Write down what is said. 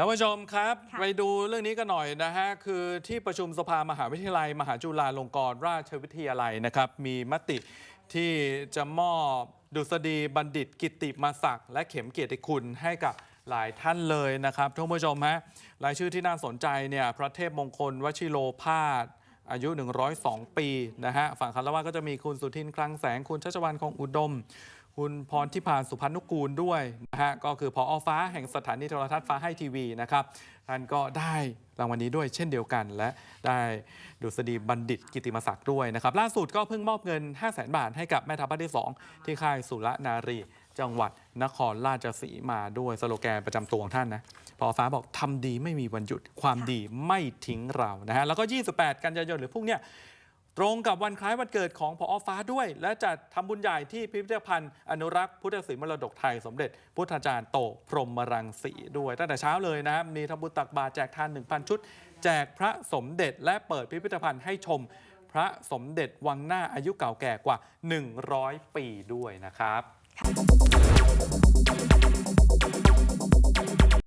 ท่านผู้ชมครับค่ะไปดูเรื่องนี้กันหน่อยนะฮะ คือที่ประชุมสภามหาวิทยาลัย มหาจุฬาลงกรณราชวิทยาลัยนะครับ มีมติที่จะมอบดุษฎีบัณฑิตกิตติมาศักดิ์และเข็มเกียรติคุณให้กับหลายท่านเลยนะครับท่านผู้ชมฮะรายชื่อที่น่าสนใจเนี่ยพระเทพมงคลวชิโลภาสอายุ 102 ปีนะฮะฝั่งคารวะก็จะมีคุณสุทินคลังแสงคุณชัชวันคงอุดม คุณพรทิพานสุพันนุกูลด้วยนะฮะก็คือพออฟ้าแห่งสถานีโทรทัศน์ฟ้าให้ทีวีนะครับท่านก็ได้รางวัลนี้ด้วยเช่นเดียวกัน และได้ดุษฎีบัณฑิตกิติมศักดิ์ด้วยนะครับ ล่าสุดก็เพิ่งมอบเงิน 5 0 0 0 0 0บาทให้กับแม่ทัพภาคที่ 2 ที่ค่ายสุรนารี จังหวัดนครราชสีมาด้วยสโลแกนประจำตัวของท่านนะพอฟ้าบอกทำดีไม่มีวันหยุดความดีไม่ทิ้งเรานะฮะแล้วก็ 28 กันยายนหรือพรุ่งเนี้ย ตรงกับวันคล้ายวันเกิดของพออฟ้าด้วย และจัดทำบุญใหญ่ที่พิพิธภัณฑ์อนุรักษ์พุทธศิลป์มรดกไทยสมเด็จ พุทธาจารย์โตพรหมรังสีด้วย ตั้งแต่เช้าเลยนะครับมีทำบุญตักบาตรแจกทาน 1,000 ชุด แจกพระสมเด็จและเปิดพิพิธภัณฑ์ให้ชม พระสมเด็จวังหน้าอายุเก่าแก่กว่า 100 ปีด้วยนะครับ